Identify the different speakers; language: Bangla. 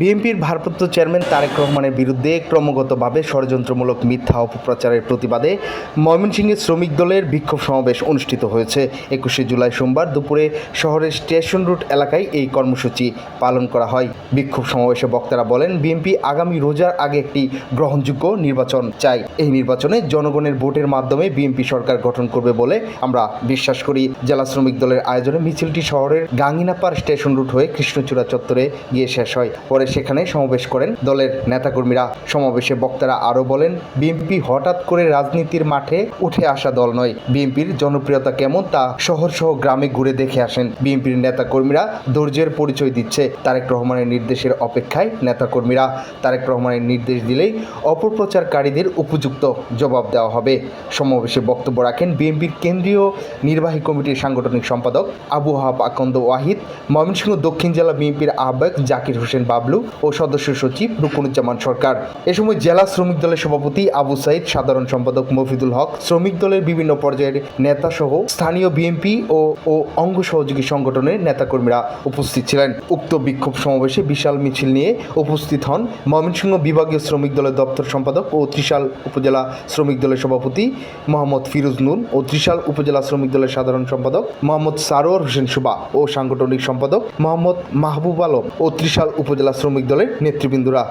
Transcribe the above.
Speaker 1: বিএনপির ভারপ্রাপ্ত চেয়ারম্যান তারেক রহমানের বিরুদ্ধে ক্রমাগতভাবে ষড়যন্ত্রমূলক মিথ্যা অপপ্রচারের প্রতিবাদে ময়মনসিংহে শ্রমিক দলের বিক্ষোভ সমাবেশ অনুষ্ঠিত হয়েছে। একুশে জুলাই সোমবার দুপুরে শহরের স্টেশন রুট এলাকায় এই কর্মসূচি পালন করা হয়। বিক্ষোভ সমাবেশে বক্তারা বলেন, বিএনপি আগামী রোজার আগে একটি গ্রহণযোগ্য নির্বাচন চাই এই নির্বাচনে জনগণের ভোটের মাধ্যমে বিএনপি সরকার গঠন করবে বলে আমরা বিশ্বাস করি। জেলা শ্রমিক দলের আয়োজনে মিছিলটি শহরের গাঙ্গিনাপাড় স্টেশন রুট হয়ে কৃষ্ণচূড়া চত্বরে গিয়ে শেষ হয়। পরে সেখানে সমাবেশ করেন। দলের নেতাকর্মীরা সমাবেশে বক্তারা আরও বলেন, বিএনপি হঠাৎ করে রাজনীতির মাঠে উঠে আসা দল নয়। বিএনপির জনপ্রিয়তা কেমন তা শহর সহ গ্রামে ঘুরে দেখে আসেন। বিএনপির নেতাকর্মীরা ধৈর্যের পরিচয় দিচ্ছে তারেক রহমানের নির্দেশের অপেক্ষায় নেতাকর্মীরা। তারেক রহমানের নির্দেশ দিলেই অপপ্রচারকারীদের উপযুক্ত জবাব দেওয়া হবে। সমাবেশে বক্তব্য রাখেন বিএনপির কেন্দ্রীয় নির্বাহী কমিটির সাংগঠনিক সম্পাদক আবু হাব আকন্দ ওয়াহিদ, ময়মনসিংহ দক্ষিণ জেলা বিএনপির আহ্বায়ক জাকির হোসেন বাবলু ও সদস্য সচিব রুকনুজ্জামান সরকার। এ সময় জেলা শ্রমিক দলের সভাপতি আবু সাইদ, সাধারণ সম্পাদক মফিদুল হক, শ্রমিক দলের বিভিন্ন পর্যায়ের নেতা সহ স্থানীয় বিএনপি ও ও অঙ্গ সহযোগী সংগঠনের নেতাকর্মীরা উপস্থিত ছিলেন। উক্ত বিক্ষোভ সমাবেশে বিশাল মিছিল নিয়ে উপস্থিত হন ময়মনসিংহ বিভাগীয় শ্রমিক দলের দপ্তর সম্পাদক ও ত্রিশাল উপজেলা শ্রমিক দলের সভাপতি মোহাম্মদ ফিরোজ নুন ও ত্রিশাল উপজেলা শ্রমিক দলের সাধারণ সম্পাদক মোহাম্মদ সারোয়ার হোসেন সুবা ও সাংগঠনিক সম্পাদক মোহাম্মদ মাহবুব আলম ও ত্রিশাল উপজেলা শ্রমিক দলের নেতৃবৃন্দরা।